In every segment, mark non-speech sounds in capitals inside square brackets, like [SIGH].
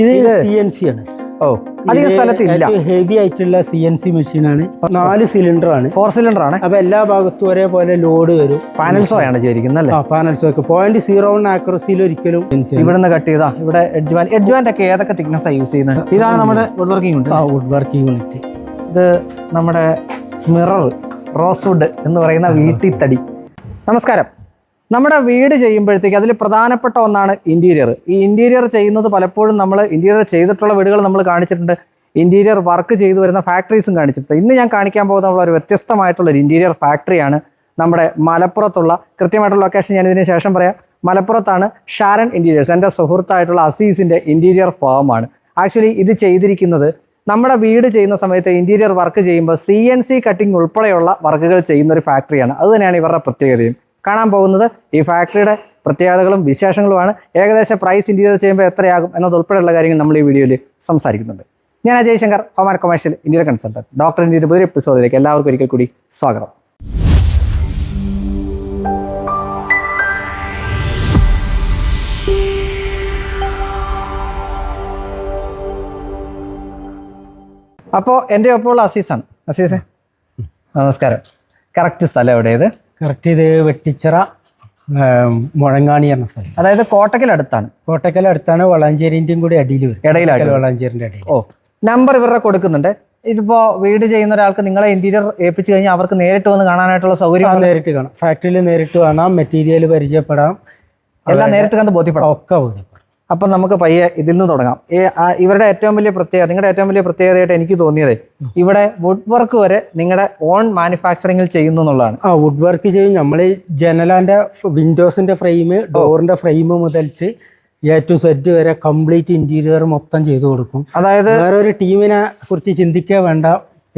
ഇത് C N C ആണ്. ഓ അധികം സ്ഥലത്തില്ല. ഹെവി ആയിട്ടുള്ള സി എൻ സി മെഷീനാണ് നാല് സിലിണ്ടർ ആണ്. ഫോർ സിലിണ്ടർ ആണ്. അപ്പൊ എല്ലാ ഭാഗത്തും ഒരേപോലെ ലോഡ് വരും. പാനൽസോ ആണ് ചെയ്തിരിക്കുന്നത് ആ പാനൽസ് ഒക്കെ. പോയിന്റ് സീറോ വൺ ആക്രസിയിൽ ഒരിക്കലും ഇവിടെ നിന്ന് കട്ട് ചെയ്താ. ഇവിടെ എഡ്ജ്വാൻ എഡ്ജ്വാന്റെ ഒക്കെ ഏതൊക്കെ തിക്നെസ് യൂസ് ചെയ്യുന്നത്? ഇതാണ് നമ്മുടെ വുഡ് വർക്കിംഗ് യൂണിറ്റ് ആ വുഡ് വർക്കിംഗ് യൂണിറ്റ് ഇത് നമ്മുടെ മിറർ റോസ് വുഡ് എന്ന് പറയുന്ന വീട്ടിൽ തടി നമസ്കാരം. നമ്മുടെ വീട് ചെയ്യുമ്പോഴത്തേക്ക് അതിൽ പ്രധാനപ്പെട്ട ഒന്നാണ് ഇന്റീരിയർ ഈ ഇന്റീരിയർ ചെയ്യുന്നത് പലപ്പോഴും നമ്മൾ ഇന്റീരിയർ ചെയ്തിട്ടുള്ള വീടുകൾ നമ്മൾ കാണിച്ചിട്ടുണ്ട്. ഇന്റീരിയർ വർക്ക് ചെയ്തു വരുന്ന ഫാക്ടറീസും കാണിച്ചിട്ടുണ്ട്. ഇന്ന് ഞാൻ കാണിക്കാൻ പോകുന്ന ഒരു വ്യത്യസ്തമായിട്ടുള്ള ഒരു ഇന്റീരിയർ ഫാക്ടറിയാണ് നമ്മുടെ മലപ്പുറത്തുള്ള കൃത്യമായിട്ടുള്ള ലൊക്കേഷൻ ഞാൻ ഇതിന് ശേഷം പറയാം. മലപ്പുറത്താണ് ഷാരൻ ഇന്റീരിയേഴ്സ് എന്റെ സുഹൃത്തായിട്ടുള്ള അസീസിന്റെ ഇന്റീരിയർ ഫേമാണ് ആക്ച്വലി ഇത് ചെയ്തിരിക്കുന്നത് നമ്മുടെ വീട് ചെയ്യുന്ന സമയത്ത് ഇന്റീരിയർ വർക്ക് ചെയ്യുമ്പോൾ സി എൻ സി കട്ടിംഗ് ഉൾപ്പെടെയുള്ള വർക്കുകൾ ചെയ്യുന്ന ഒരു ഫാക്ടറിയാണ് അത് തന്നെയാണ് ഇവരുടെ പ്രത്യേകതയും. കാണാൻ പോകുന്നത്. ഈ ഫാക്ടറിയുടെ പ്രത്യേകതകളും വിശേഷങ്ങളുമാണ്. ഏകദേശം പ്രൈസ് ഇന്റീരിയർ ചെയ്യുമ്പോൾ എത്രയാകും എന്നതുൾപ്പെടെയുള്ള കാര്യങ്ങൾ നമ്മൾ ഈ വീഡിയോയിൽ സംസാരിക്കുന്നുണ്ട്. ഞാൻ Ajay Shankar home and commercial ഇന്ത്യയിലെ കൺസൾട്ടന്റ് ഡോക്ടർ ഇന്ത്യയുടെ പുതിയ എപ്പിസോഡിലേക്ക് എല്ലാവർക്കും ഒരിക്കൽ കൂടി സ്വാഗതം. അപ്പോൾ എന്റെ ഒപ്പമുള്ള അസീസാണ്. അസീസേ നമസ്കാരം. കറക്റ്റ് സ്ഥലം എവിടെയത് കറക്റ്റ് ഇത് വെട്ടിച്ചിറ മുഴങ്ങാണി എന്ന സ്ഥലം. അതായത് കോട്ടക്കലടുത്താണ്. കോട്ടക്കൽ അടുത്താണ് വളാഞ്ചേരിന്റെയും കൂടി അടിയിൽ വരും. ഇടയിലാണ് വളാഞ്ചേരിന്റെ അടിയിൽ. ഓ നമ്പർ ഇവരുടെ കൊടുക്കുന്നുണ്ട്. ഇതിപ്പോ വീട് ചെയ്യുന്ന ഒരാൾക്ക് നിങ്ങളെ ഇന്റീരിയർ ഏൽപ്പിച്ചു കഴിഞ്ഞാൽ അവർക്ക് നേരിട്ട് വന്ന് കാണാനായിട്ടുള്ള സൗകര്യം നേരിട്ട് കാണാം. ഫാക്ടറിയിൽ നേരിട്ട് കാണാം മെറ്റീരിയൽ പരിചയപ്പെടാം. എല്ലാം നേരിട്ട് കണ്ട് ബോധ്യപ്പെടാം. ഒക്കെ ബോധ്യപ്പെടും. അപ്പം നമുക്ക് പയ്യെ ഇതിൽ നിന്ന് തുടങ്ങാം. ഇവരുടെ ഏറ്റവും വലിയ പ്രത്യേകത നിങ്ങളുടെ ഏറ്റവും വലിയ പ്രത്യേകതയായിട്ട് എനിക്ക് തോന്നിയത് ഇവിടെ വുഡ് വർക്ക് വരെ നിങ്ങളുടെ ഓൺ മാനുഫാക്ചറിങ്ങിൽ ചെയ്യുന്നു എന്നുള്ളതാണ്. ആ വുഡ് വർക്ക് ചെയ്യും നമ്മൾ ജനലാന്റെ വിൻഡോസിന്റെ ഫ്രെയിം ഡോറിന്റെ ഫ്രെയിം മുതൽച്ച് എ ടു സെറ്റ് വരെ കംപ്ലീറ്റ് ഇന്റീരിയർ മൊത്തം ചെയ്തു കൊടുക്കും. അതായത് വേറെ ഒരു ടീമിനെ കുറിച്ച് ചിന്തിക്കുക വേണ്ട.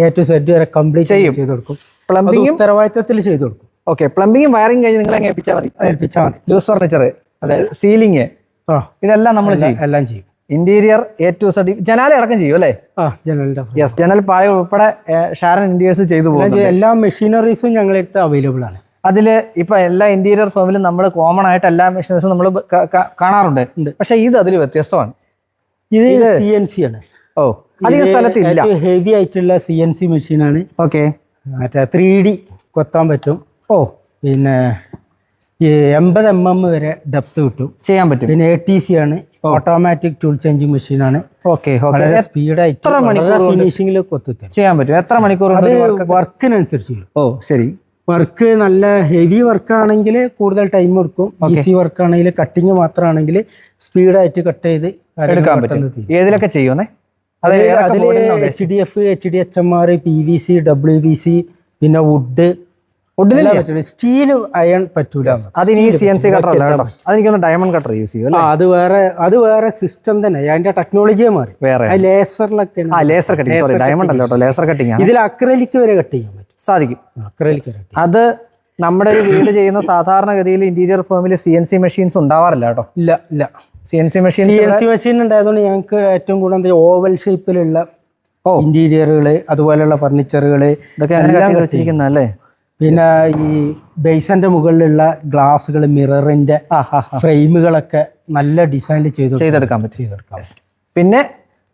എ ടു സെറ്റ് വരെ കംപ്ലീറ്റ് ചെയ്തു കൊടുക്കും. പ്ലംബിംഗും ഉത്തരവാദിത്തത്തിൽ ചെയ്തു കൊടുക്കും. ഓക്കെ പ്ലംബിങ്ങും വയറിംഗ് കഴിഞ്ഞ് നിങ്ങൾ എങ്ങനെ ഏൽപ്പിച്ചാൽ മതി ഏൽപ്പിച്ചാൽ മതി. ലൂസ് ഫർണിച്ചർ സീലിംഗ് ആ ഇതെല്ലാം നമ്മൾ ചെയ്യും. എല്ലാം ചെയ്യും. ഇന്റീരിയർ എ ടു സെഡ് ജനാല അടക്കം ചെയ്യും അല്ലേ? യെസ് ജനൽ പായ ഉൾപ്പെടെ ഷാരൻ ഇന്റീരിയേഴ്സ് ചെയ്തു പോകുന്നു എല്ലാ മെഷീനറീസും ഞങ്ങളുടെ അടുത്ത് അവൈലബിൾ ആണ്. അതിൽ ഇപ്പൊ എല്ലാ ഇന്റീരിയർ ഫേമിലും നമ്മൾ കോമൺ ആയിട്ട് എല്ലാ മെഷീനറീസും നമ്മൾ കാണാറുണ്ട്. പക്ഷെ ഇത് അതിൽ വ്യത്യസ്തമാണ്. ഇത് സി എൻ സി ആണ്. ഓ അധികം സ്ഥലത്തില്ല. ഹെവി ആയിട്ടുള്ള സി എൻ സി മെഷീനാണ് ഓക്കെ മറ്റേ ത്രീ ഡി കൊത്താൻ പറ്റും. ഓ. പിന്നെ എൺപത് എം എം വരെ ഡെപ്ത് കിട്ടും. ചെയ്യാൻ പറ്റും. പിന്നെ എ ടി സി ആണ്. ഓട്ടോമാറ്റിക് ടൂൾ ചേഞ്ചിങ് മെഷീൻ ആണ്. ഓക്കെ സ്പീഡായിട്ട് ചെയ്യാൻ പറ്റും? എത്ര മണിക്കൂർ അത് വർക്കിനനുസരിച്ച് ഓ ശരി. വർക്ക് നല്ല ഹെവി വർക്ക് ആണെങ്കിൽ കൂടുതൽ ടൈം എടുക്കും. ഈസി വർക്ക് ആണെങ്കിൽ കട്ടിങ് മാത്രമാണെങ്കിൽ സ്പീഡായിട്ട് കട്ട് ചെയ്ത് എടുക്കാൻ പറ്റും. ഏതിലൊക്കെ ചെയ്യുമെന്നേ അതിൽ H D F H D H M R P V C W B C പിന്നെ വുഡ് സ്റ്റീൽ അയൺ പറ്റൂല. അതിന് ഈ സി എൻ സി കട്ടർ അല്ല കേട്ടോ. അതെനിക്കൊന്ന് ഡയമണ്ട് കട്ടർ യൂസ് ചെയ്യും അത് വേറെ അത് വേറെ സിസ്റ്റം തന്നെ. അതിന്റെ ടെക്നോളജിയെ മാറി. വേറെ. ലേസറിലൊക്കെ ആ ലേസർ കട്ടിങ് സോറി ഡയമണ്ട് അല്ല കേട്ടോ ലേസർ കട്ടിങ് ഇതിൽ അക്രലിക്ക് വരെ കട്ട് ചെയ്യാൻ പറ്റും. സാധിക്കും. അക്രലിക്ക് വരെ അത് നമ്മുടെ ഒരു വീട് ചെയ്യുന്ന സാധാരണഗതിയിൽ ഇന്റീരിയർ ഫേമിൽ സി എൻ സി മെഷീൻസ് ഉണ്ടാവാറില്ല കേട്ടോ. ഇല്ല ഇല്ല. C N C machine C N C machine ഉണ്ടായതുകൊണ്ട് ഞങ്ങൾക്ക് ഏറ്റവും കൂടുതൽ ഓവൽ ഷേപ്പിലുള്ള ഓ. ഇന്റീരിയറുകൾ അതുപോലെയുള്ള ഫർണിച്ചറുകൾ ഇതൊക്കെ അങ്ങനെ കട്ട് ചെയ്ത് വെച്ചിരിക്കുന്ന അല്ലേ പിന്നെ ഈ ബേസന്റെ മുകളിലുള്ള ഗ്ലാസുകൾ മിററിന്റെ ഫ്രെയിമുകളൊക്കെ നല്ല ഡിസൈൻ ചെയ്ത് ചെയ്തെടുക്കാൻ പറ്റും. ചെയ്തെടുക്കാം പിന്നെ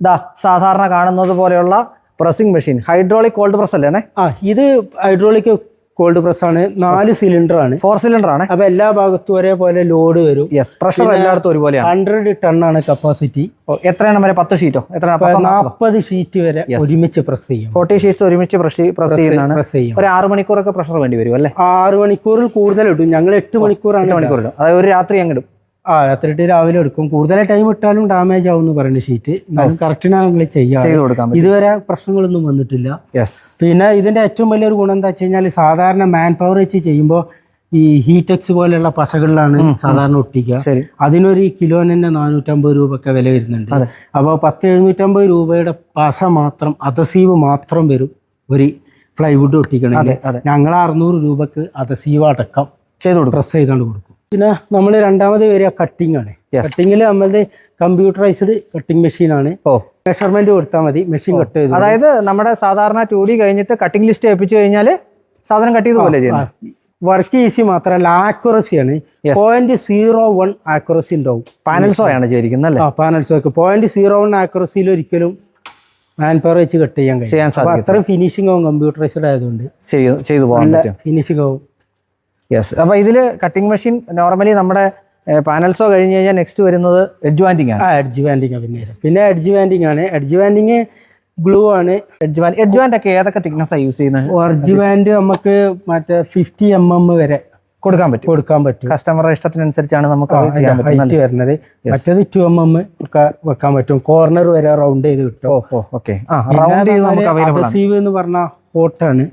ദാ സാധാരണ കാണുന്നത് പോലെയുള്ള pressing machine hydraulic cold press അല്ലേ ആ ഇത് ഹൈഡ്രോളിക് കോൾഡ് പ്രസ് ആണ്. നാല് സിലിണ്ടർ ആണ്. ഫോർ സിലിണ്ടർ ആണ്. അപ്പൊ എല്ലാ ഭാഗത്തും ഒരേപോലെ ലോഡ് വരും. യെസ് പ്രഷർ എല്ലായിടത്തും ഒരുപോലെയാണ്. ഹൺഡ്രഡ് ടൺ ആണ് കപ്പാസിറ്റി എത്ര എത്രയാണ് വരെ? പത്ത് ഷീറ്റോ എത്ര നാൽപ്പത് ഷീറ്റ് വരെ ഒരുമിച്ച് പ്രസ് ചെയ്യും. ഫോർട്ടി ഷീറ്റ്സ് ഒരുമിച്ച് പ്രസ് പ്രസ് ചെയ്യുന്നതാണ്. പ്രസ് ചെയ്യും. ഒരു ആറ് മണിക്കൂറൊക്കെ പ്രഷർ വേണ്ടി വരും അല്ലേ? ആറ് മണിക്കൂറിൽ കൂടുതൽ ഇടും. ഞങ്ങൾ എട്ട് മണിക്കൂറാണ് മണിക്കൂർ ഇടും. അതായത് ഒരു രാത്രി അങ്ങിടും ആ എത്രയിട്ട് രാവിലെ എടുക്കും. കൂടുതൽ ടൈം ഇട്ടാലും ഡാമേജ് ആവും എന്ന് പറയുന്ന ഷീറ്റ് എന്നാലും കറക്റ്റിനാണ് കൊടുക്കാൻ പറ്റും. ഇതുവരെ പ്രശ്നങ്ങളൊന്നും വന്നിട്ടില്ല. പിന്നെ ഇതിന്റെ ഏറ്റവും വലിയൊരു ഗുണം എന്താ വെച്ച് കഴിഞ്ഞാൽ സാധാരണ മാൻ പവർ വെച്ച് ചെയ്യുമ്പോൾ ഈ ഹീറ്റെക്സ് പോലെയുള്ള പശകളിലാണ് സാധാരണ ഒട്ടിക്കുക. അതിനൊരു കിലോന് തന്നെ നാനൂറ്റമ്പത് രൂപ ഒക്കെ വില വരുന്നുണ്ട്. അപ്പോൾ പത്ത് എഴുന്നൂറ്റമ്പത് രൂപയുടെ പശ മാത്രം അതസീവ് മാത്രം വരും ഒരു ഫ്ലൈവുഡ് ഒട്ടിക്കണമെങ്കിൽ. ഞങ്ങൾ അറുന്നൂറ് രൂപക്ക് അതസീവ് അടക്കം ചെയ്ത് കൊടുക്കും. പ്രസ് ചെയ്താണ്ട് കൊടുക്കും. പിന്നെ നമ്മൾ രണ്ടാമത് വരിക കട്ടിംഗ് ആണ്. കട്ടിങ്ങിൽ നമ്മളത് കമ്പ്യൂട്ടറൈസ്ഡ് കട്ടിംഗ് മെഷീൻ ഓ. മെഷർമെന്റ് കൊടുത്താൽ മതി. മെഷീൻ കട്ട് ചെയ്തു അതായത് നമ്മുടെ സാധാരണ ടു ഡി കഴിഞ്ഞിട്ട് കട്ടിംഗ് ലിസ്റ്റ് ഏൽപ്പിച്ചു കഴിഞ്ഞാൽ സാധനം കട്ട് ചെയ്ത് പോലെ വർക്ക് ഈസി മാത്രമല്ല ആക്യുറസി ആണ്. പോയിന്റ് സീറോ വൺ ആക്യുറസി ഉണ്ടാവും. പാനൽസോ ആണ് ചെയ്തിരിക്കുന്നത് അല്ലേ? ആ പാനൽസ് ഒക്കെ പോയിന്റ് സീറോ വൺ ആക്യുറസിയിൽ ഒരിക്കലും മാൻ പവർ വെച്ച് കട്ട് ചെയ്യാൻ കഴിയും അത്രയും ഫിനിഷിംഗ് ആവും കമ്പ്യൂട്ടറൈസ്ഡ് ആയതുകൊണ്ട്. ചെയ്തു പോകാൻ ഫിനിഷിംഗ് ആവും. യെസ് അപ്പോൾ ഇതിൽ കട്ടിംഗ് മെഷീൻ നോർമലി നമ്മുടെ പാനൽസോ കഴിഞ്ഞ് കഴിഞ്ഞാൽ നെക്സ്റ്റ് വരുന്നത് എഡ്ജ് വാൻഡിങ് ആണ്. ആ എഡ്ജ് വാൻഡിങ് പിന്നെ പിന്നെ എഡ്ജ് വാൻഡിങ് ആണ്. എഡ്ജ് വാൻഡിങ് ഗ്ലൂ ആണ്. എഡ്ജ് എഡ്ജ് വാൻഡ് ഒക്കെ ഏതൊക്കെ തിക്നസ് യൂസ് ചെയ്യുന്നത് എഡ്ജ് വാൻഡ് നമുക്ക് മറ്റേ ഫിഫ്റ്റി എം എം വരെ കൊടുക്കാൻ പറ്റും. കൊടുക്കാൻ പറ്റും. കസ്റ്റമറുടെ ഇഷ്ടത്തിനനുസരിച്ചാണ് നമുക്ക് ചെയ്യാൻ പറ്റുന്നത്. വരുന്നത് മറ്റേത് ടു എം എം വെക്കാൻ പറ്റും. കോർണർ വരെ റൗണ്ട് ചെയ്ത് കിട്ടും. ഓക്കെ. റൗണ്ട് ചെയ്ത് നമുക്ക് അവൈലബിൾ എന്ന് പറഞ്ഞ ഹോട്ടാണ്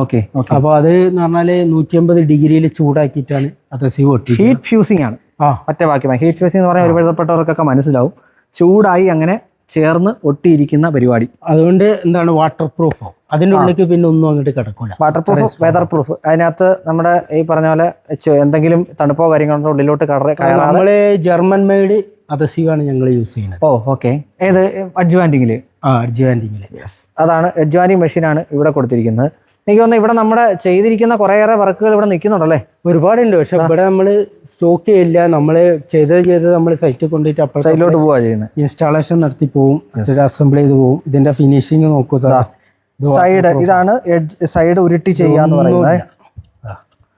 ഓക്കെ അപ്പൊ അത് എന്ന് പറഞ്ഞാൽ നൂറ്റി അമ്പത് ഡിഗ്രിയിൽ ചൂടാക്കിയിട്ടാണ് അതസീവ് ഒട്ടി ഹീറ്റ് ഫ്യൂസിംഗ് ആണ്. ആ. ഒറ്റ വാക്യമായി ഹീറ്റ് ഫ്യൂസിംഗ് എന്ന് പറഞ്ഞാൽ ഒരുപാടപ്പെട്ടവർക്കൊക്കെ മനസ്സിലാവും. ചൂടായി അങ്ങനെ ചേർന്ന് ഒട്ടിയിരിക്കുന്ന പരിപാടി. അതുകൊണ്ട് എന്താണ് വാട്ടർ പ്രൂഫ് അതിന്റെ ഉള്ളിലേക്ക് പിന്നെ ഒന്നും അങ്ങോട്ട് കിടക്കൂല. വാട്ടർ പ്രൂഫ് വെതർ പ്രൂഫ് അതിനകത്ത് നമ്മുടെ ഈ പറഞ്ഞ പോലെ എന്തെങ്കിലും തണുപ്പോ കാര്യങ്ങളോ ഉള്ളിലോട്ട് നമ്മൾ ജർമ്മൻ മെയ്ഡ് അതസീവാണ് ആണ് ഞങ്ങൾ യൂസ് ചെയ്യുന്നത്. ഓ ഓക്കെ ഏത്? അഡ്ജുവാന്റിങ്ങിൽ? ആ യെസ് അതാണ് എഡ്ജുവാനിങ് മെഷീനാണ് ഇവിടെ കൊടുത്തിരിക്കുന്നത്. എനിക്ക് തോന്നുന്നു ഇവിടെ നമ്മുടെ ചെയ്തിരിക്കുന്ന കുറേയേറെ വർക്കുകൾ ഇവിടെ നിൽക്കുന്നുണ്ടല്ലേ? ഒരുപാടുണ്ട്. പക്ഷെ ഇവിടെ നമ്മൾ സ്റ്റോക്ക് ചെയ്യില്ല. നമ്മൾ ചെയ്തത് ചെയ്ത് നമ്മൾ സൈറ്റ് കൊണ്ടുപോയിട്ട് അപ്പോൾ സൈറ്റിലോട്ട് പോവാ ചെയ്യുന്നത് ഇൻസ്റ്റാളേഷൻ നടത്തി പോവും. അസംബിൾ ചെയ്ത് പോവും. ഇതിന്റെ ഫിനിഷിങ് നോക്കൂ സാർ സൈഡ് ഇതാണ് സൈഡ് ഉരുട്ടി ചെയ്യാന്ന് പറയുന്നത്.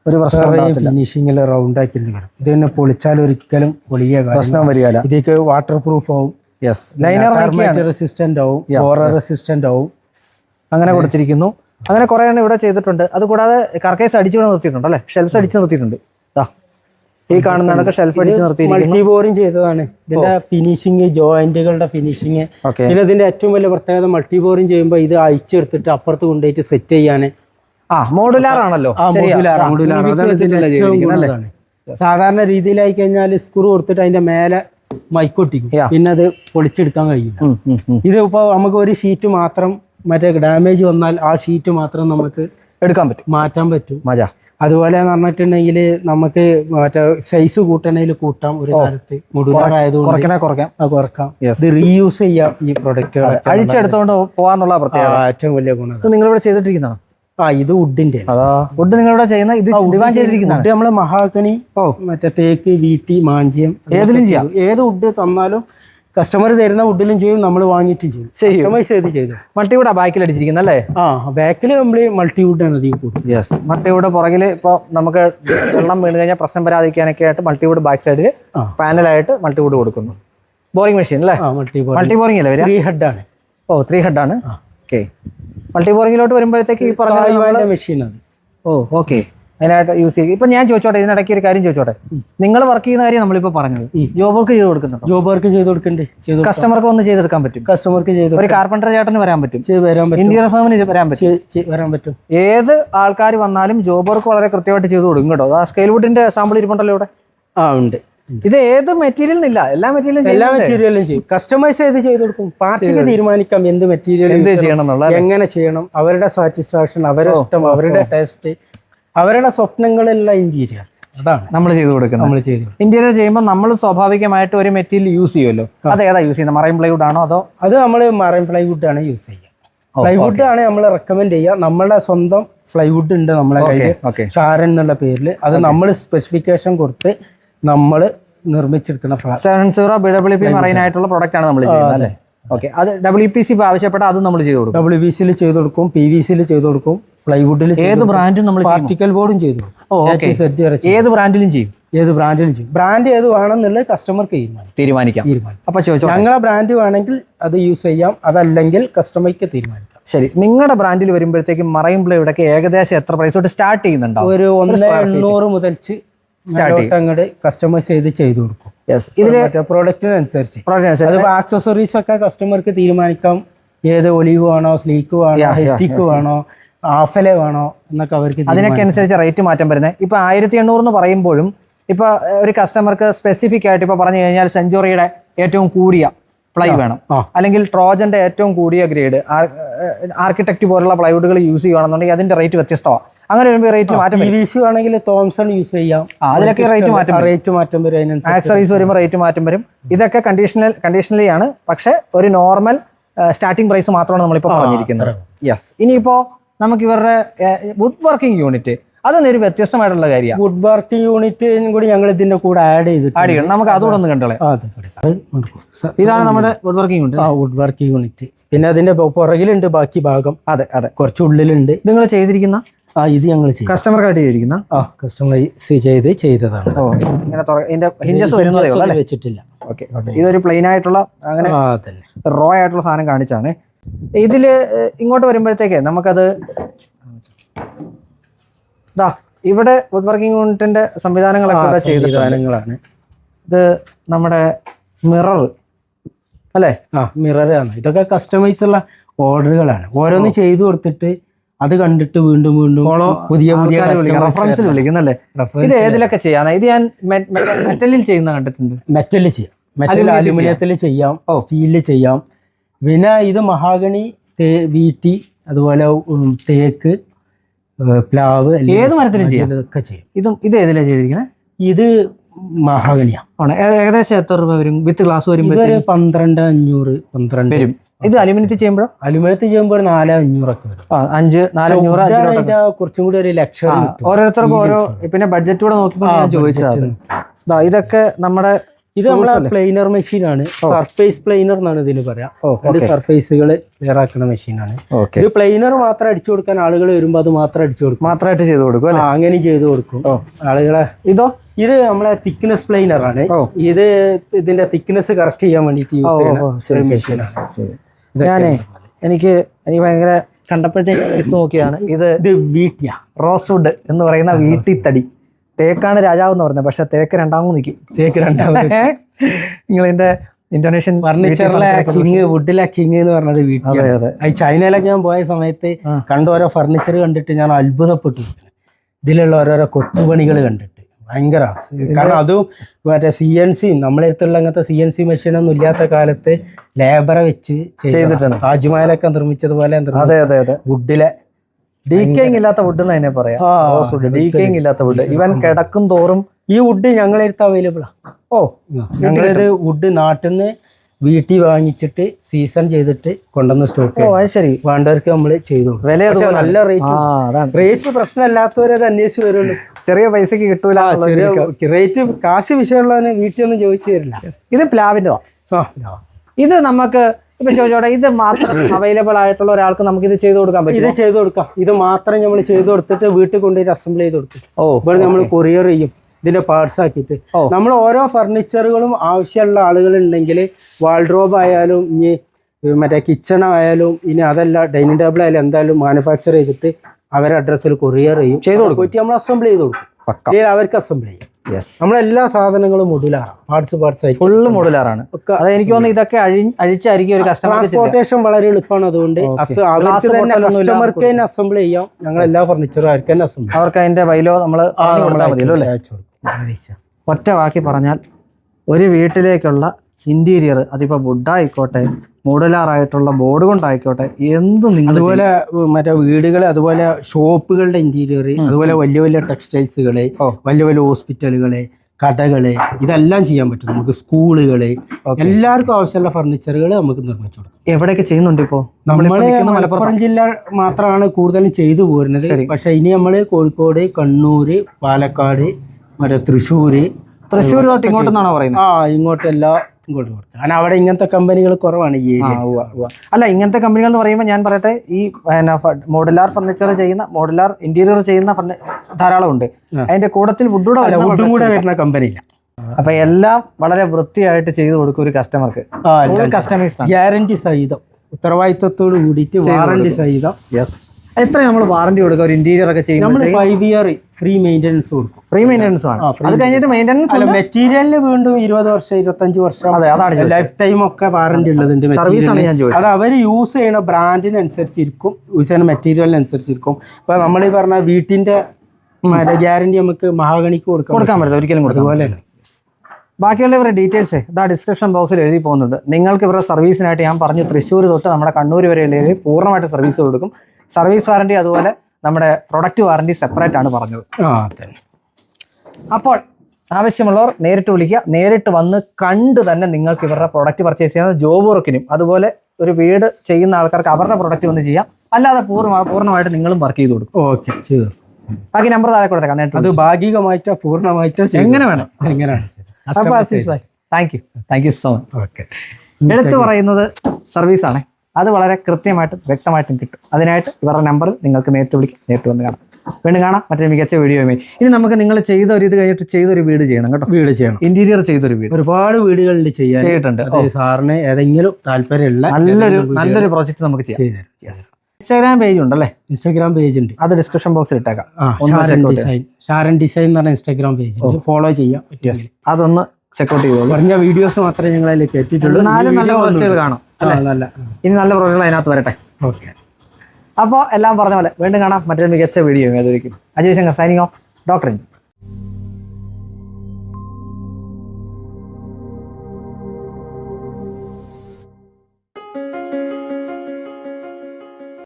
ഒരു പ്രശ്നം ഫിനിഷിംഗിൽ ഫിനിഷിങ്ങിൽ റൗണ്ട് ആക്കിയിട്ട് വരും ഇത് തന്നെ പൊളിച്ചാൽ ഒരിക്കലും പൊളിയ പ്രശ്നം വരികയില്ല. ഇതൊക്കെ വാട്ടർ പ്രൂഫ് ആവും യെസ് ലൈനർ റെസിസ്റ്റന്റ് ആവും. റെസിസ്റ്റന്റ് ആവും. അങ്ങനെ കൊടുത്തിരിക്കുന്നു. അങ്ങനെ കുറേ എണ്ണം ഇവിടെ ചെയ്തിട്ടുണ്ട്. അതുകൂടാതെ കർക്കേസ് അടിച്ചു നിർത്തിയിട്ടുണ്ട് അല്ലേ? ഷെൽഫ് അടിച്ച് നിർത്തിയിട്ടുണ്ട്. ഈ കാണുന്നതൊക്കെ ഷെൽഫ് അടിച്ച് നിർത്തി മൾട്ടി ബോറിംഗ് ചെയ്തതാണ്. ഇതിന്റെ ഫിനിഷിങ് ജോയിന്റുകളുടെ ഫിനിഷിങ് പിന്നെ ഇതിന്റെ ഏറ്റവും വലിയ പ്രത്യേകത മൾട്ടി ബോറിംഗ് ചെയ്യുമ്പോൾ ഇത് അയച്ചെടുത്തിട്ട് അപ്പുറത്ത് കൊണ്ടുപോയിട്ട് സെറ്റ് ചെയ്യാൻ ആ മോഡുലാർ ആണല്ലോ. സാധാരണ രീതിയിലായി കഴിഞ്ഞാൽ സ്ക്രൂ കൊടുത്തിട്ട് അതിന്റെ മേലെ മൈക്കൊട്ടിക്കും. പിന്നെ അത് പൊളിച്ചെടുക്കാൻ കഴിയും. ഇത് ഇപ്പോൾ നമുക്ക് ഒരു ഷീറ്റ് മാത്രം മറ്റേ ഡാമേജ് വന്നാൽ ആ ഷീറ്റ് മാത്രം നമുക്ക് എടുക്കാൻ പറ്റും. മാറ്റാൻ പറ്റും. മജ. അതുപോലെ എന്ന് പറഞ്ഞിട്ടുണ്ടെങ്കിൽ നമുക്ക് മറ്റേ സൈസ് കൂട്ടണേൽ കൂട്ടാം. ഒരു കാലത്ത് കുറക്കാം. ഇത് റീയൂസ് ചെയ്യാം ഈ പ്രൊഡക്റ്റ് അഴിച്ചെടുത്തോണ്ട് പോവാന്നുള്ള പ്രത്യേകത. ഏറ്റവും വലിയ ഗുണം നിങ്ങൾ ഇവിടെ ചെയ്തിട്ടിരിക്കുന്നതാണ് ആ ഇത് വുഡിന്റെ വുഡ് നിങ്ങളിവിടെ ചെയ്യുന്ന ഇത് ഡിമാൻഡ് ചെയ്തിരിക്കുന്നതാണ്. മഹാഗണി മറ്റേ തേക്ക് വീട്ടി മാഞ്ചിയം ഏതിലും ചെയ്യാം. ഏത് വുഡ് തന്നാലും കസ്റ്റമർ തരുന്ന വുഡിലും ചെയ്യും നമ്മൾ വാങ്ങിയിട്ടും ചെയ്യും. കസ്റ്റമൈസ് ചെയ്ത് ചെയ്തു. മട്ടിയുടെ ബാക്കിൽ അടിച്ചിരിക്കുന്നത് അല്ലേ? ആ ബാക്കിൽ നമ്മൾ മൾട്ടി വുഡ് ആണ് അധികം കൂട്ടി യെസ് മട്ടിയുടെ പുറകിൽ ഇപ്പോൾ നമുക്ക് വെള്ളം വീണ് കഴിഞ്ഞാൽ പ്രശ്നം വരാതിരിക്കാനൊക്കെ ആയിട്ട് മൾട്ടിവുഡ് ബാക്ക് സൈഡിൽ. പാനലായിട്ട് മൾട്ടിവുഡ് കൊടുക്കുന്നു. ബോറിംഗ് മെഷീൻ അല്ലേ? മൾട്ടി മൾട്ടി ബോറിംഗ് അല്ലേ ത്രീ ഹെഡ് ആണ്. ഓ ത്രീ ഹെഡ് ആണ്? ഓക്കെ മൾട്ടി ബോറിംഗിലോട്ട് വരുമ്പോഴത്തേക്ക് ഈ പറഞ്ഞ മെഷീൻ അത് ഓ ഓക്കെ അതിനായിട്ട് യൂസ് ചെയ്യുക. ഇപ്പൊ ഞാൻ ചോദിച്ചോട്ടെ ഇതിനിടയ്ക്ക് ഒരു കാര്യം ചോദിച്ചോട്ടെ. നിങ്ങൾ വർക്ക് ചെയ്യുന്ന കാര്യം നമ്മളിപ്പോ പറഞ്ഞത്. ജോബ് വർക്ക് ചെയ്ത് കൊടുക്കുന്നുണ്ട്? ജോബ് വർക്ക് ചെയ്ത് കൊടുക്കണ്ടേ? കസ്റ്റമർക്ക് ഒന്ന് ചെയ്തെടുക്കാൻ പറ്റും. കസ്റ്റമർക്ക് ചെയ്ത് ഒരു കാർപ്പന്റർ ചേട്ടന് വരാൻ പറ്റും. വരാൻ പറ്റും. ഇന്ത്യൻ ഫേമിന് വരാൻ പറ്റും. വരാൻ പറ്റും. ഏത് ആൾക്കാർ വന്നാലും ജോബ് വർക്ക് വളരെ കൃത്യമായിട്ട് ചെയ്ത് കൊടുക്കും കേട്ടോ. ആ സ്കെയിൽ വുഡിന്റെ സാമ്പിൾ ഇരിപ്പുണ്ടല്ലോ ഇവിടെ? ആ ഉണ്ട്. ഇത് ഏത് മെറ്റീരിയലിനില്ല എല്ലാ മെറ്റീരിയലും എല്ലാ മെറ്റീരിയലും ചെയ്യും. കസ്റ്റമൈസ് ചെയ്ത് ചെയ്ത് കൊടുക്കും. പാർട്ടിക്ക് തീരുമാനിക്കാം എന്ത് മെറ്റീരിയൽ എന്ത് ചെയ്യണം. എങ്ങനെ ചെയ്യണം? അവരുടെ സാറ്റിസ്ഫാക്ഷൻ അവരുടെ ഇഷ്ടം അവരുടെ ടേസ്റ്റ് അവരുടെ സ്വപ്നങ്ങളെല്ലാം ഇന്റീരിയർ അതാണ്. നമ്മൾ ചെയ്ത് കൊടുക്കുന്നത്. നമ്മൾ ചെയ്തു ഇന്റീരിയർ ചെയ്യുമ്പോൾ നമ്മൾ സ്വാഭാവികമായിട്ട് ഒരു മെറ്റീരിയൽ യൂസ് ചെയ്യുമല്ലോ. അത് ഏതാ യൂസ് ചെയ്യുന്നത്? മറൈൻ പ്ലൈവുഡ് ആണോ അതോ? അത് നമ്മൾ മറൈൻ ഫ്ലൈവുഡ് ആണ് യൂസ് ചെയ്യുക. ഫ്ലൈവുഡ് ആണ് നമ്മൾ റെക്കമെൻഡ് ചെയ്യുക. നമ്മുടെ സ്വന്തം ഫ്ലൈവുഡ് ഉണ്ട് നമ്മളെ കയ്യിൽ ഷാരൻ എന്നുള്ള പേരിൽ അത് നമ്മൾ സ്പെസിഫിക്കേഷൻ കൊടുത്ത് നമ്മൾ നിർമ്മിച്ചെടുക്കുന്ന seven zero B W P marine ആയിട്ടുള്ള പ്രൊഡക്റ്റ് ആണ് നമ്മൾ ചെയ്യുന്നത് അല്ലേ? ഓക്കെ അത് ഡബ്ല്യു പി സി ആവശ്യപ്പെട്ട അത് നമ്മൾ ചെയ്ത് കൊടുക്കും. ഡബ്ല്യു പി സിയിൽ ചെയ്ത് കൊടുക്കും പി വി സിയിൽ ചെയ്ത് കൊടുക്കും ഫ്ലൈവുഡിൽ ഏത് ബ്രാൻഡും നമ്മൾ പാർട്ടിക്കൽ ബോർഡും ചെയ്തു. ഏത് ബ്രാൻഡിലും ചെയ്യും? ഏത് ബ്രാൻഡിലും ചെയ്യും. ബ്രാൻഡ് ഏത് വേണമെന്നുള്ളത് കസ്റ്റമർക്ക് തീരുമാനം തീരുമാനിക്കാം. തീരുമാനം അപ്പൊ ചോദിച്ചോ ഞങ്ങളെ ബ്രാൻഡ് വേണമെങ്കിൽ അത് യൂസ് ചെയ്യാം അതല്ലെങ്കിൽ കസ്റ്റമർക്ക് തീരുമാനിക്കാം. ശരി. നിങ്ങളുടെ ബ്രാൻഡിൽ വരുമ്പോഴത്തേക്കും മറൈൻ പ്ലൈവുഡൊക്കെ ഏകദേശം എത്ര പ്രൈസ് തൊട്ട് സ്റ്റാർട്ട് ചെയ്യുന്നുണ്ടോ ഒരു ഒന്ന് എണ്ണൂറ് മുതൽ സ്റ്റാർട്ട് അങ്ങോട്ട് കസ്റ്റമൈസ് ചെയ്ത് ചെയ്തു കൊടുക്കും. യെസ് പ്രോഡക്റ്റിനനുസരിച്ച് അതിപ്പോ ആക്സസറീസ് ഒക്കെ കസ്റ്റമർക്ക് തീരുമാനിക്കാം. ഏത് ഒലീവ് വേണോ സ്ലീക്ക് വേണോ ഹെറ്റിക്ക് വേണോ ആഫലെ വേണോ എന്നൊക്കെ അവർക്ക് അതിനൊക്കെ അനുസരിച്ച് റേറ്റ് മാറ്റം വരുന്നത്. ഇപ്പൊ ആയിരത്തി എണ്ണൂറ് എന്ന് പറയുമ്പോഴും ഇപ്പൊ ഒരു കസ്റ്റമർക്ക് സ്പെസിഫിക് ആയിട്ട് ഇപ്പൊ പറഞ്ഞു കഴിഞ്ഞാൽ സെഞ്ചുറിയുടെ ഏറ്റവും കൂടിയ പ്ലൈ വേണം. അല്ലെങ്കിൽ ട്രോജന്റെ ഏറ്റവും കൂടിയ ഗ്രേഡ് ആർക്കിടെക്ട് പോലുള്ള പ്ലൈവുഡുകൾ യൂസ് ചെയ്യുകയാണെന്നുണ്ടെങ്കിൽ അതിന്റെ റേറ്റ് വ്യത്യസ്തമാണ് അങ്ങനെ വരുമ്പോൾ റേറ്റ് മാറ്റം പി വി സി വേണമെങ്കിൽ തോംസൺ യൂസ് ചെയ്യാം. അതിലൊക്കെ റേറ്റ് മാറ്റം റേറ്റ് മാറ്റം വരും ആക്സറീസ് വരുമ്പോൾ റേറ്റ് മാറ്റം വരും. ഇതൊക്കെ കണ്ടീഷണൽ കണ്ടീഷണലി ആണ്. പക്ഷെ ഒരു നോർമൽ സ്റ്റാർട്ടിംഗ് പ്രൈസ് മാത്രമാണ് നമ്മളിപ്പോൾ പറഞ്ഞിരിക്കുന്നത്. യെസ് ഇനിയിപ്പോ നമുക്ക് ഇവരുടെ വുഡ് വർക്കിംഗ് യൂണിറ്റ് അതൊന്നും ഒരു വ്യത്യസ്തമായിട്ടുള്ള കാര്യമാണ്. വുഡ് വർക്കിംഗ് യൂണിറ്റ് കൂടി ഞങ്ങൾ ഇതിന്റെ കൂടെ ആഡ് ചെയ്ത് ആഡ് ചെയ്യണം. നമുക്ക് അതുകൂടെ ഒന്ന് കണ്ടോളെ. ഇതാണ് നമ്മുടെ വുഡ് വർക്കിംഗ് യൂണിറ്റ് ആ വുഡ് വർക്ക് യൂണിറ്റ് പിന്നെ അതിന്റെ പുറകിലുണ്ട് ബാക്കി ഭാഗം. അതെ അതെ. കുറച്ച് ഉള്ളിലുണ്ട് നിങ്ങൾ ചെയ്തിരിക്കുന്ന? ആ ഇത് ഞങ്ങൾ ചെയ്യും കസ്റ്റമർക്കായിട്ട് ചെയ്തിരിക്കുന്ന? ആ കസ്റ്റമൈസ് ചെയ്ത് ചെയ്തതാണ്. ഇങ്ങനെ ഇതിന്റെ ഹിഞ്ചസ് വരുന്നതേ വെച്ചിട്ടില്ല. ഓക്കെ ഇതൊരു പ്ലെയിൻ ആയിട്ടുള്ള അങ്ങനെ റോ ആയിട്ടുള്ള സാധനം കാണിച്ചാണ്. ഇതിൽ ഇങ്ങോട്ട് വരുമ്പോഴത്തേക്കേ നമുക്കത് ഇവിടെ വുഡ് വർക്കിംഗ് യൂണിറ്റിന്റെ സംവിധാനങ്ങളൊക്കെ ചെയ്ത സാധനങ്ങളാണ് ഇത് നമ്മുടെ മിറർ അല്ലേ? ആ മിററാണ് ഇതൊക്കെ കസ്റ്റമൈസ് ഉള്ള ഓർഡറുകളാണ് ഓരോന്ന് ചെയ്തു കൊടുത്തിട്ട് അത് കണ്ടിട്ട് വീണ്ടും വീണ്ടും പുതിയ പുതിയ റെഫറൻസിൽ വിളിക്കുന്നല്ലേ? ഇത് ഏതിലൊക്കെ ചെയ്യാനാ ഇത് ഞാൻ മെറ്റലിൽ ചെയ്യുന്ന കണ്ടിട്ടുണ്ട്. മെറ്റലിൽ ചെയ്യാം. മെറ്റൽ അലുമിനിയത്തിൽ ചെയ്യാം. സ്റ്റീലിൽ ചെയ്യാം. പിന്നെ ഇത് മഹാഗണി തേ വീട്ടി അതുപോലെ തേക്ക് പ്ലാവ് ഏത് മരത്തിലും ചെയ്യാം? ഇതൊക്കെ ചെയ്യും. ഇതും ഇത് ഏതിലാണ് ചെയ്തിരിക്കുന്നത് ഇത് മഹാഗണിയാണ് ആണ്? ഏകദേശം എത്ര രൂപ വരും? വിത്ത് ഗ്ലാസ് വരുമ്പോൾ പന്ത്രണ്ട് അഞ്ഞൂറ് പന്ത്രണ്ട്. വരും. ഇത് അലുമിനിയത്തിൽ ചെയ്യുമ്പോഴോ? അലുമിനിയത്തിൽ ചെയ്യുമ്പോൾ നാല് അഞ്ഞൂറൊക്കെ വരും. അഞ്ച് നാലഞ്ഞൂറ് അഞ്ഞൂറ് കുറച്ചും കൂടി ഒരു ലക്ഷം ഓരോരുത്തർക്കും ഓരോ പിന്നെ ബഡ്ജറ്റ് കൂടെ നോക്കിയപ്പോൾ ഞാൻ ചോദിച്ചത് ഇതൊക്കെ നമ്മുടെ ഇത് നമ്മുടെ പ്ലെയിനർ മെഷീനാണ് സർഫേസ് പ്ലെയിനർ എന്നാണ് ഇതിന് പറയാം. രണ്ട് സർഫേസുകൾ ക്ലിയർ ആക്കുന്ന മെഷീനാണ് ഇത് പ്ലെയിനർ മാത്രം അടിച്ചു കൊടുക്കാൻ ആളുകൾ വരുമ്പോൾ അത് മാത്രം അടിച്ചു കൊടുക്കും. മാത്രമായിട്ട് ചെയ്തു കൊടുക്കും അങ്ങനെ ചെയ്തു കൊടുക്കും. ആളുകളെ ഇതോ? ഇത് നമ്മളെ തിക്നെസ് പ്ലെയിനർ ആണ്. ഇത് ഇതിന്റെ തിക്നെസ് കറക്റ്റ് ചെയ്യാൻ വേണ്ടിട്ട് യൂസ് ചെയ്യണം ചെയ്യുന്ന മെഷീനാണ് ഞാനേ എനിക്ക് എനിക്ക് ഭയങ്കര കണ്ടപ്പോഴത്തേക്ക് എടുത്തു നോക്കിയാണ് ഇത് ഇത് വീട്ടിയ. റോസ്വുഡ് എന്ന് പറയുന്ന വീട്ടിത്തടി. തേക്കാണ് രാജാവ് എന്ന് പറഞ്ഞത് പക്ഷെ തേക്ക് രണ്ടാമത് നിൽക്കും. തേക്ക് രണ്ടാമത് [LAUGHS] നിങ്ങൾ ഇതിന്റെ ഇന്തോനേഷ്യൻ ഫർണിച്ചറിലെ കിങ് വുഡിലെ കിങ് എന്ന് പറഞ്ഞത് വീട്ടിൽ ഈ ചൈനയിലൊക്കെ ഞാൻ പോയ സമയത്ത് കണ്ട ഓരോ ഫർണിച്ചർ കണ്ടിട്ട് ഞാൻ അത്ഭുതപ്പെട്ടു ഇതിലുള്ള ഓരോരോ കൊത്തുപണികൾ കണ്ടിട്ട്. ഭയങ്കര കാരണം അതും മറ്റേ സി എൻ സി നമ്മളെ അടുത്തുള്ള അങ്ങനത്തെ സി എൻ സി മെഷീനൊന്നും ഇല്ലാത്ത കാലത്ത് ലേബറെ വെച്ച് ചെയ്തിട്ടുണ്ട് ചെയ്തിട്ടാണ്. താജ്മഹലൊക്കെ നിർമ്മിച്ചതുപോലെ അതെ അതെ അതെ. വുഡിലെ ഡീക്കേങ് ഇല്ലാത്ത വുഡ് എന്ന് തന്നെ പറയാം. ഡീക്കേങ് ഇല്ലാത്ത വുഡ് ഇവൻ കിടക്കും തോറും ഈ വുഡ് ഞങ്ങളെ അടുത്ത് അവൈലബിൾ ആണ് ഓ ഞങ്ങളിത് വുഡ് നാട്ടിൽ നിന്ന് വീട്ടിൽ വാങ്ങിച്ചിട്ട് സീസൺ ചെയ്തിട്ട് കൊണ്ടുവന്ന് സ്റ്റോക്ക് ശരി. വേണ്ടവർക്ക് നമ്മൾ ചെയ്തു. വില നല്ല റേറ്റ് റേറ്റ് പ്രശ്നമല്ലാത്തവരെ അത് അന്വേഷിച്ച് വരുള്ളൂ. ചെറിയ പൈസക്ക് കിട്ടൂല ചെറിയ റേറ്റ് കാശ് വിഷയമുള്ളതിന് വീട്ടിൽ ഒന്നും ചോദിച്ചു തരില്ല ഇത് പ്ലാവിന്റെ. ഇത് നമുക്ക് ഇപ്പൊ ചോദിച്ചോട്ടെ ഇത് മാത്രം [COUGHS] അവൈലബിൾ ആയിട്ടുള്ള ഒരാൾക്ക് നമുക്ക് ഇത് ചെയ്ത് കൊടുക്കാൻ പറ്റും ഇത് ചെയ്ത് ചെയ്തു കൊടുക്കാം. ഇത് മാത്രം നമ്മൾ ചെയ്തു കൊടുത്തിട്ട് വീട്ടിൽ കൊണ്ടുപോയി അസംബിൾ ചെയ്ത് കൊടുക്കും. ഓ ഇവിടെ നമ്മൾ കൊറിയർ ചെയ്യും. ഇതിന്റെ പാർട്സ് ആക്കിയിട്ട്. നമ്മൾ ഓരോ ഫർണിച്ചറുകളും ആവശ്യമുള്ള ആളുകൾ ഉണ്ടെങ്കിൽ വാൾഡ്രോബ് ആയാലും ഇനി മറ്റേ കിച്ചൺ ആയാലും ഇനി അതല്ല ഡൈനിങ് ടേബിൾ ആയാലും എന്തായാലും മാനുഫാക്ചർ ചെയ്തിട്ട് അവരെ അഡ്രസ്സിൽ കൊറിയർ ചെയ്യും. ചെയ്ത് കൊടുക്കും. നമ്മൾ അസംബിൾ ചെയ്ത് കൊടുക്കും. അവർക്ക് അസംബിൾ ചെയ്യും. നമ്മളെല്ലാ സാധനങ്ങളും മൊഡുലാറാണ് പാർട്സ് പാർട്സ് ആയി ഫുള്ള് മൊഡുലാറാണ് അത് എനിക്ക് തോന്നുന്നു ഇതൊക്കെ അഴി അഴിച്ചായിരിക്കും ഒരു കസ്റ്റമർക്ക് ട്രാൻസ്പോർട്ടേഷൻ വളരെ എളുപ്പമാണ് അതുകൊണ്ട്. കസ്റ്റമർക്ക് തന്നെ അസംബിൾ ചെയ്യാം. ഞങ്ങൾ എല്ലാ ഫർണിച്ചറും അവർക്ക് തന്നെ അസംബിൾ അവർക്ക് അതിന്റെ വൈലോ നമ്മൾ കൊടുത്താൽ മതിയല്ലോ അല്ലേ? ഒറ്റ വാക്കി പറഞ്ഞാൽ ഒരു വീട്ടിലേക്കുള്ള ഇന്റീരിയർ അതിപ്പോൾ വുഡായിക്കോട്ടെ മൂടലാറായിട്ടുള്ള ബോർഡ് കൊണ്ടായിക്കോട്ടെ എന്ത് നിങ്ങൾ അതുപോലെ മറ്റേ വീടുകൾ അതുപോലെ ഷോപ്പുകളുടെ ഇന്റീരിയർ അതുപോലെ വലിയ വലിയ ടെക്സ്റ്റൈൽസുകൾ വലിയ വലിയ ഹോസ്പിറ്റലുകൾ കടകൾ ഇതെല്ലാം ചെയ്യാൻ പറ്റും. നമുക്ക് സ്കൂളുകൾ എല്ലാവർക്കും ആവശ്യമുള്ള ഫർണിച്ചറുകൾ നമുക്ക് നിർമ്മിച്ചു കൊടുക്കാം. എവിടെയൊക്കെ ചെയ്യുന്നുണ്ട് ഇപ്പോ? നമ്മൾ മലപ്പുറം ജില്ല മാത്രമാണ് കൂടുതലും ചെയ്തു പോരുന്നത്. പക്ഷെ ഇനി നമ്മൾ കോഴിക്കോട് കണ്ണൂര് പാലക്കാട് മറ്റേ തൃശ്ശൂര് തൃശ്ശൂർ തൊട്ട് ഇങ്ങോട്ടെന്നാണോ പറയുന്നത്? ആ ഇങ്ങോട്ട് കൊടുക്കും. കാരണം അവിടെ ഇങ്ങനത്തെ കമ്പനികൾ കുറവാണ് ഈ ഏരിയ. അല്ല ഇങ്ങനത്തെ കമ്പനികൾ എന്ന് പറയുമ്പോൾ ഞാൻ പറയട്ടെ ഈ മോഡുലാർ ഫർണിച്ചർ ചെയ്യുന്ന മോഡുലാർ ഇന്റീരിയർ ചെയ്യുന്ന ധാരാളം ഉണ്ട്. അതിന്റെ കൂടത്തിൽ വുഡൂടെ വരുന്ന വുഡും കൂടെ വരുന്ന കമ്പനിയില്ല. അപ്പൊ എല്ലാം വളരെ വൃത്തിയായിട്ട് ചെയ്തു കൊടുക്കും ഒരു കസ്റ്റമർക്ക് ആണ്. ഗ്യാരണ്ടി സഹിതം. ഉത്തരവാദിത്വത്തോട് കൂടിയിട്ട് വാറണ്ടി സഹിതം. യെസ് എത്ര നമ്മൾ വാറണ്ടി കൊടുക്കുക? ഒരു ഇന്റീരിയർ ഒക്കെ ചെയ്യുമ്പോൾ ഫൈവ് ഇയർ ഫ്രീ മെയിന്റെനൻസ് കൊടുക്കും. ഫ്രീ മെയിന്റെനൻസ് ആണ്. അത് കഴിഞ്ഞിട്ട് മെയിന്റെനൻസ് അല്ല മെറ്റീരിയലിന് വീണ്ടും ഇരുപത് വർഷം ഇരുപത്തഞ്ച് വർഷം അതെ അതാണ് ലൈഫ് ടൈം ഒക്കെ വാറണ്ടി ഉള്ളതുണ്ട് സർവീസ് ആണ് ഞാൻ ചോദിച്ചത്. അത് അവർ യൂസ് ചെയ്യുന്ന ബ്രാൻഡിനനുസരിച്ചിരിക്കും യൂസ് ചെയ്യുന്ന മെറ്റീരിയലിനനുസരിച്ചിരിക്കും ഇപ്പൊ നമ്മൾ ഈ പറഞ്ഞ വീട്ടിന്റെ ഗ്യാരണ്ടി നമുക്ക് മഹാഗണിക്ക് കൊടുക്കാം കൊടുക്കാൻ പറ്റില്ല ഒരിക്കലും അതുപോലെ ബാക്കിയുള്ള ഇവരുടെ ഡീറ്റെയിൽസ് ഇതാ ഡിസ്ക്രിപ്ഷൻ ബോക്സിൽ എഴുതി പോകുന്നുണ്ട്. നിങ്ങൾക്ക് ഇവരുടെ സർവീസിനായിട്ട് ഞാൻ പറഞ്ഞു തൃശ്ശൂർ തൊട്ട് നമ്മുടെ കണ്ണൂർ വരെയുള്ള പൂർണമായിട്ട് സർവീസ് കൊടുക്കും. സർവീസ് വാറണ്ടി അതുപോലെ നമ്മുടെ പ്രൊഡക്റ്റ് വാറണ്ടി സെപ്പറേറ്റ് ആണ് പറഞ്ഞത്. അപ്പോൾ ആവശ്യമുള്ളവർ നേരിട്ട് വിളിക്കുക. നേരിട്ട് വന്ന് കണ്ട് തന്നെ നിങ്ങൾക്ക് ഇവരുടെ പ്രൊഡക്റ്റ് പർച്ചേസ് ചെയ്യാം ജോബ് വർക്കിനും അതുപോലെ ഒരു വീട് ചെയ്യുന്ന ആൾക്കാർക്ക് അവരുടെ പ്രൊഡക്റ്റ് വന്ന് ചെയ്യാം. അല്ലാതെ പൂർണ പൂർണമായിട്ട് നിങ്ങളും വർക്ക് ചെയ്ത് കൊടുക്കും. ഓക്കെ ചെയ്തു ബാക്കി നമ്പർ താഴെ കൊടുത്തേക്കാം നേരത്തെ അത് ഭാഗികമായിട്ടോ പൂർണമായിട്ടോ. എങ്ങനെ വേണം? എങ്ങനെയാണ്? അപ്പോൾ Aziz bhai thank you thank you so much okay എടുത്തു പറയുന്നത് സർവീസ് സർവീസാണ് അത് വളരെ കൃത്യമായിട്ടും വ്യക്തമായിട്ടും കിട്ടും. അതിനായിട്ട് ഇവരുടെ നമ്പർ നിങ്ങൾക്ക് നേരിട്ട് വിളിക്കാം നേരിട്ട് വന്ന് കാണാം. വീണ്ടും കാണാം മറ്റൊരു മികച്ച വീഡിയോയുമായി. ഇനി നമുക്ക് നിങ്ങൾ ചെയ്ത ഒരു ഇത് കഴിഞ്ഞിട്ട് ചെയ്തൊരു വീട് ചെയ്യണം കേട്ടോ. വീട് ചെയ്യണം. ഇന്റീരിയർ ചെയ്തൊരു വീട്. ഒരുപാട് വീടുകളിൽ ചെയ്യാൻ ചെയ്തിട്ടുണ്ട്. സാറിന് ഏതെങ്കിലും താല്പര്യമുള്ള നല്ലൊരു നല്ലൊരു പ്രോജക്റ്റ് നമുക്ക് ചെയ്യാം. ഇൻസ്റ്റാഗ്രാം പേജ് ഉണ്ടല്ലേ? ഇൻസ്റ്റാഗ്രാം പേജ് ഉണ്ട്. അത് ഡിസ്ക്രിപ്ഷൻ ബോക്സിൽ ഇട്ടേക്കാം. ഷാരൻ ഡിസൈൻ ഷാരൻ ഡിസൈൻ എന്ന് പറഞ്ഞ ഇൻസ്റ്റാഗ്രാം പേജ് ഫോളോ ചെയ്യാം. അതൊന്ന് ചെക്കൗട്ട് ചെയ്തോളൂ. [LAUGHS] പറഞ്ഞ വീഡിയോസ് മാത്രമേ ഞങ്ങൾ അതിൽ എത്തിയിട്ടുള്ളൂ എന്നാലും നല്ല പ്രോജക്ടുകൾ കാണാം നല്ല. ഇനി നല്ല പ്രോജക്ടുകൾ അതിനകത്ത് വരട്ടെ. ഓക്കെ. അപ്പോൾ എല്ലാം പറഞ്ഞ പോലെ വീണ്ടും കാണാം മറ്റൊരു മികച്ച video ഏതൊരിക്കും Ajay Shankar signing off doctor